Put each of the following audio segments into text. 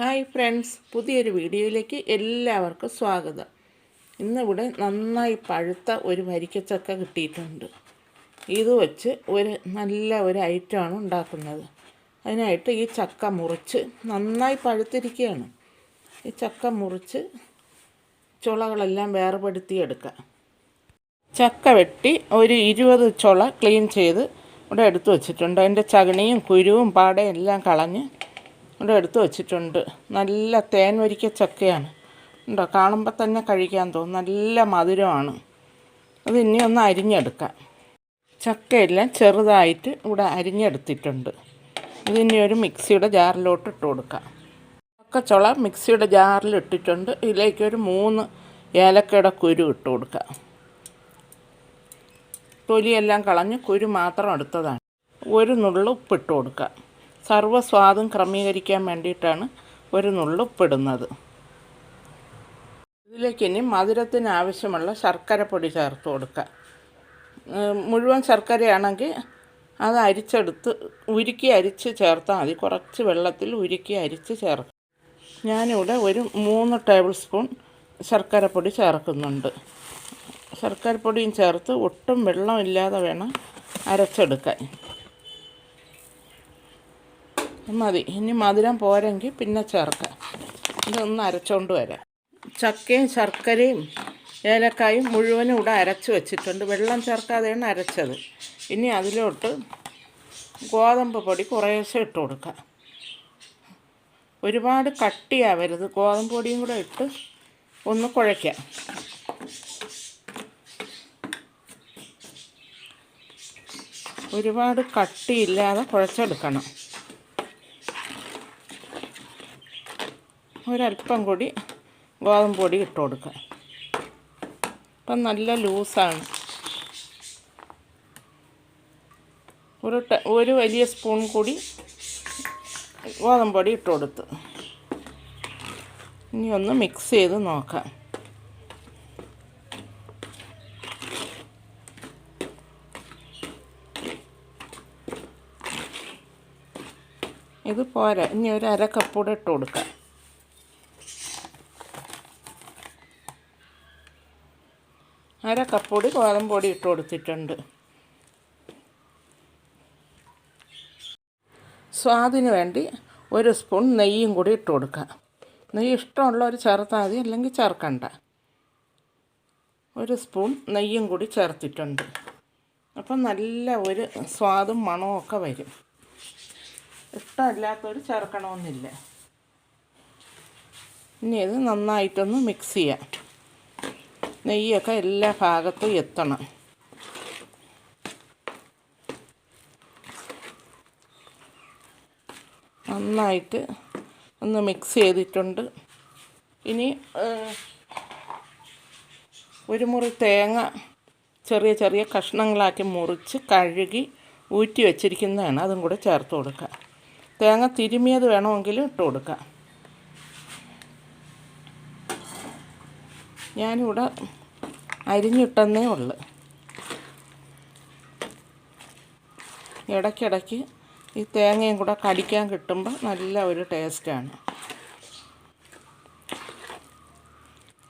Hi friends പുതിയൊരു വീഡിയോയിലേക്ക് എല്ലാവർക്കും സ്വാഗതം. ഇന്നിവിടെ നന്നായി പഴുത്ത ഒരു വരിക്കച്ചക്ക കിട്ടിയിട്ടുണ്ട്. ഇത് വെച്ച് ഒരു നല്ല ഒരു ഐറ്റമാണ് ഉണ്ടാക്കുന്നത്. അതിനായിട്ട് ഈ ചക്ക മുറിച്ച് നന്നായി പഴുത്തിരിക്കുകയാണ്. ഈ ചക്ക മുറിച്ച് ചുളകളെല്ലാം വേർപെടുത്തിയെടുക്കുക ചക്ക വെട്ടി ഒരു ഇരുപത് ചുള ക്ലീൻ ചെയ്ത് ഇവിടെ എടുത്തു വച്ചിട്ടുണ്ട്. അതിന്റെ ചകണിയും കുരുവും പാടയും എല്ലാം കളഞ്ഞ് ഇവിടെ എടുത്തു വച്ചിട്ടുണ്ട്. നല്ല തേൻ വരിക്ക ചക്കയാണ്. ഉണ്ടോ? കാണുമ്പോൾ തന്നെ കഴിക്കാൻ തോന്നും. നല്ല മധുരമാണ്. അത് ഇനി ഒന്ന് അരിഞ്ഞെടുക്കാം. ചക്കയെല്ലാം ചെറുതായിട്ട് ഇവിടെ അരിഞ്ഞെടുത്തിട്ടുണ്ട്. ഇതിനി ഒരു മിക്സിയുടെ ജാറിലോട്ട് ഇട്ട് കൊടുക്കാം. ചക്കച്ചുള മിക്സിയുടെ ജാറിൽ ഇട്ടിട്ടുണ്ട്. ഇതിലേക്ക് ഒരു മൂന്ന് ഏലക്കയുടെ കുരു ഇട്ട് കൊടുക്കാം. തൊലിയെല്ലാം കളഞ്ഞ് കുരു മാത്രം എടുത്തതാണ്. ഒരു നുള്ളു ഉപ്പിട്ട് കൊടുക്കുക സർവസ്വാദും ക്രമീകരിക്കാൻ വേണ്ടിയിട്ടാണ് ഒരു നുള്ളു പെടുന്നത് ഇതിലേക്ക് ഇനി മധുരത്തിന് ആവശ്യമുള്ള ശർക്കര പൊടി ചേർത്ത് കൊടുക്കുക മുഴുവൻ ശർക്കരയാണെങ്കിൽ അത് അരിച്ചെടുത്ത് ഉരുക്കി അരിച്ച് ചേർത്താൽ മതി. കുറച്ച് വെള്ളത്തിൽ ഉരുക്കി അരിച്ച് ചേർക്കും. ഞാനിവിടെ ഒരു മൂന്ന് ടേബിൾ സ്പൂൺ ശർക്കര പൊടി ചേർക്കുന്നുണ്ട്. ശർക്കര പൊടിയും ചേർത്ത് ഒട്ടും വെള്ളമില്ലാതെ വേണം അരച്ചെടുക്കാൻ. മതി. ഇനി മധുരം പോരെങ്കിൽ പിന്നെ ചേർക്കാം. ഇതൊന്ന് അരച്ചോണ്ട് വരാം. ചക്കയും ശർക്കരയും ഏലക്കായും മുഴുവനും ഇവിടെ അരച്ച് വെച്ചിട്ടുണ്ട്. വെള്ളം ചേർക്കാതെയാണ് അരച്ചത്. ഇനി അതിലോട്ട് ഗോതമ്പ് പൊടി കുറേശ്ശെ ഇട്ട് കൊടുക്കാം. ഒരുപാട് കട്ടിയാവരുത്. ഗോതമ്പ് പൊടിയും കൂടെ ഇട്ട് ഒന്ന് കുഴയ്ക്കാം. ഒരുപാട് കട്ടിയില്ലാതെ കുഴച്ചെടുക്കണം. ഒരല്പം കൂടി ഗോതമ്പ് പൊടി ഇട്ട് കൊടുക്കുക. അപ്പം നല്ല ലൂസാണ്. ഒരു ഒരു വലിയ സ്പൂൺ കൂടി ഗോതമ്പ് പൊടി ഇട്ട് കൊടുത്ത്. ഇനി ഒന്ന് മിക്സ് ചെയ്ത് നോക്കാം. ഇത് പോരാ. ഇനി ഒരു അര കപ്പ് കൂടെ ഇട്ട് കൊടുക്കാം. അര കപ്പൊടി കൂടി ഗോതമ്പ് പൊടി ഇട്ട് കൊടുത്തിട്ടുണ്ട്. സ്വാദിന് വേണ്ടി ഒരു സ്പൂൺ നെയ്യും കൂടി ഇട്ട് കൊടുക്കുക. നെയ്യ് ഇഷ്ടമുള്ളവർ ചേർത്താൽ മതി അല്ലെങ്കിൽ ചേർക്കണ്ട. ഒരു സ്പൂൺ നെയ്യും കൂടി ചേർത്തിട്ടുണ്ട്. അപ്പം നല്ല ഒരു സ്വാദും മണവും ഒക്കെ വരും. ഇഷ്ടമില്ലാത്തവർ ചേർക്കണമെന്നില്ല. ഇനി ഇത് നന്നായിട്ടൊന്ന് മിക്സ് ചെയ്യാം. നെയ്യൊക്കെ എല്ലാ ഭാഗത്തും എത്തണം. നന്നായിട്ട് ഒന്ന് മിക്സ് ചെയ്തിട്ടുണ്ട്. ഇനി ഒരു മുറി തേങ്ങ ചെറിയ ചെറിയ കഷ്ണങ്ങളാക്കി മുറിച്ച് കഴുകി ഊറ്റി വെച്ചിരിക്കുന്നതാണ്. അതും കൂടെ ചേർത്ത് കൊടുക്കുക തേങ്ങ തിരുമിയത് വേണമെങ്കിലും ഇട്ട് കൊടുക്കാം. ഞാനിവിടെ അരിഞ്ഞിട്ടെന്നേ ഉള്ളു. ഇടയ്ക്കിടയ്ക്ക് ഈ തേങ്ങയും കൂടെ കടിക്കാൻ കിട്ടുമ്പോൾ നല്ല ഒരു ടേസ്റ്റാണ്.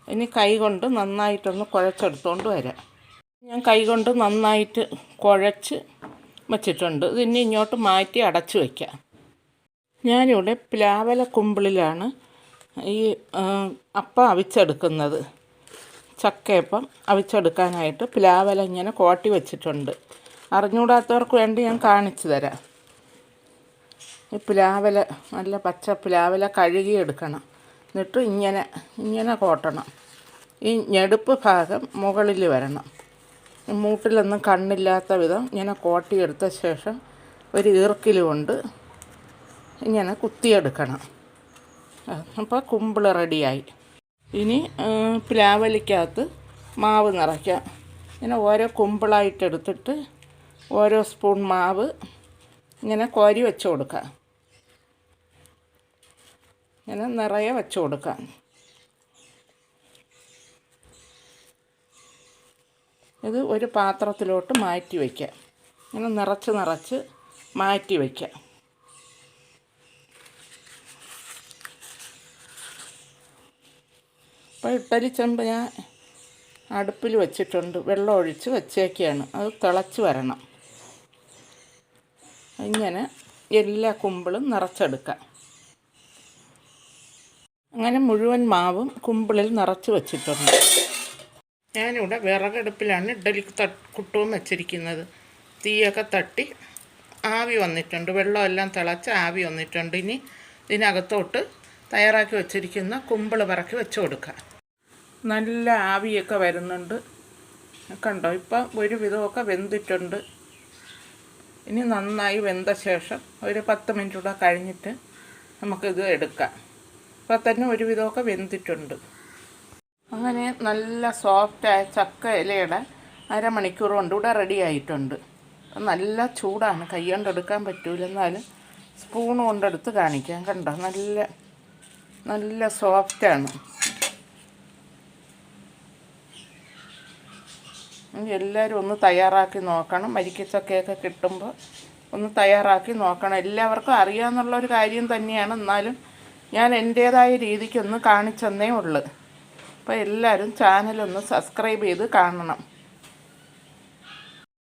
ഇനി കൈ കൊണ്ട് നന്നായിട്ടൊന്ന് കുഴച്ചെടുത്തോണ്ട് വരാം. ഞാൻ കൈ കൊണ്ട് നന്നായിട്ട് കുഴച്ച് വച്ചിട്ടുണ്ട്. ഇതിനി ഇങ്ങോട്ട് മാറ്റി അടച്ചു വയ്ക്കാം ഞാനിവിടെ പ്ലാവല കുമ്പിളിലാണ് ഈ അപ്പം അവിച്ചെടുക്കുന്നത്. ചക്കയപ്പം അവിച്ചെടുക്കാനായിട്ട് പ്ലാവല ഇങ്ങനെ കോട്ടി വെച്ചിട്ടുണ്ട്. അറിഞ്ഞൂടാത്തവർക്ക് വേണ്ടി ഞാൻ കാണിച്ചു തരാം. ഈ പ്ലാവല നല്ല പച്ച പ്ലാവല കഴുകിയെടുക്കണം. എന്നിട്ട് ഇങ്ങനെ ഇങ്ങനെ കോട്ടണം. ഈ ഞെടുപ്പ് ഭാഗം മുകളിൽ വരണം. മൂട്ടിലൊന്നും കണ്ണില്ലാത്ത വിധം ഇങ്ങനെ കോട്ടിയെടുത്ത ശേഷം ഒരു ഈർക്കിൽ കൊണ്ട് ഇങ്ങനെ കുത്തിയെടുക്കണം. അപ്പോൾ കുമ്പിൾ റെഡിയായി. ഇനി പ്ലാവലിക്കകത്ത് മാവ് നിറയ്ക്കാം ഇങ്ങനെ ഓരോ കുമ്പിളായിട്ട് എടുത്തിട്ട് ഓരോ സ്പൂൺ മാവ് ഇങ്ങനെ കോരി വെച്ച് കൊടുക്കാം ഇങ്ങനെ നിറയെ വെച്ച് കൊടുക്കാം ഇത് ഒരു പാത്രത്തിലോട്ട് മാറ്റി വയ്ക്കാം ഇങ്ങനെ നിറച്ച് നിറച്ച് മാറ്റി വയ്ക്കാം അപ്പോൾ ഇഡ്ഡലി ഞാൻ അടുപ്പിൽ വെച്ചിട്ടുണ്ട്. വെള്ളം ഒഴിച്ച് വെച്ചേക്കാണ്. അത് തിളച്ച് വരണം. ഇങ്ങനെ എല്ലാ കുമ്പിളും നിറച്ചെടുക്കാം. അങ്ങനെ മുഴുവൻ മാവും കുമ്പിളിൽ നിറച്ച് വെച്ചിട്ടുണ്ട്. ഞാനിവിടെ വിറകടുപ്പിലാണ് ഇഡ്ഡലി ത കുട്ടവും വെച്ചിരിക്കുന്നത്. തീയൊക്കെ തട്ടി ആവി വന്നിട്ടുണ്ട്. വെള്ളമെല്ലാം തിളച്ച് ആവി വന്നിട്ടുണ്ട്. ഇനി ഇതിനകത്തോട്ട് തയ്യാറാക്കി വെച്ചിരിക്കുന്ന കുമ്പിൾ പറക്കി വെച്ച് കൊടുക്കാം. നല്ല ആവിയൊക്കെ വരുന്നുണ്ട്. കണ്ടോ? ഇപ്പം ഒരു വിധമൊക്കെ വെന്തിട്ടുണ്ട്. ഇനി നന്നായി വെന്ത ശേഷം ഒരു പത്ത് മിനിറ്റ് കൂടെ കഴിഞ്ഞിട്ട് നമുക്കിത് എടുക്കാം. ഇപ്പം തന്നെ ഒരു വിധമൊക്കെ വെന്തിട്ടുണ്ട്. അങ്ങനെ നല്ല സോഫ്റ്റായ ചക്ക ഇലയുടെ അരമണിക്കൂർ കൊണ്ട് ഇവിടെ റെഡി ആയിട്ടുണ്ട്. നല്ല ചൂടാണ്. കൈ കൊണ്ടെടുക്കാൻ പറ്റൂല. എന്നാലും സ്പൂൺ കൊണ്ടെടുത്ത് കാണിക്കാം. കണ്ടോ? നല്ല നല്ല സോഫ്റ്റാണ് എല്ലാവരും ഒന്ന് തയ്യാറാക്കി നോക്കണം. വരിക്കച്ചക്കയൊക്കെ കിട്ടുമ്പോൾ ഒന്ന് തയ്യാറാക്കി നോക്കണം. എല്ലാവർക്കും അറിയാമെന്നുള്ള ഒരു കാര്യം തന്നെയാണ്. എന്നാലും ഞാൻ എന്റേതായ രീതിക്കൊന്ന് കാണിച്ചെന്നേ ഉള്ളൂ. അപ്പോൾ എല്ലാവരും ചാനലൊന്ന് സബ്സ്ക്രൈബ് ചെയ്ത് കാണണം.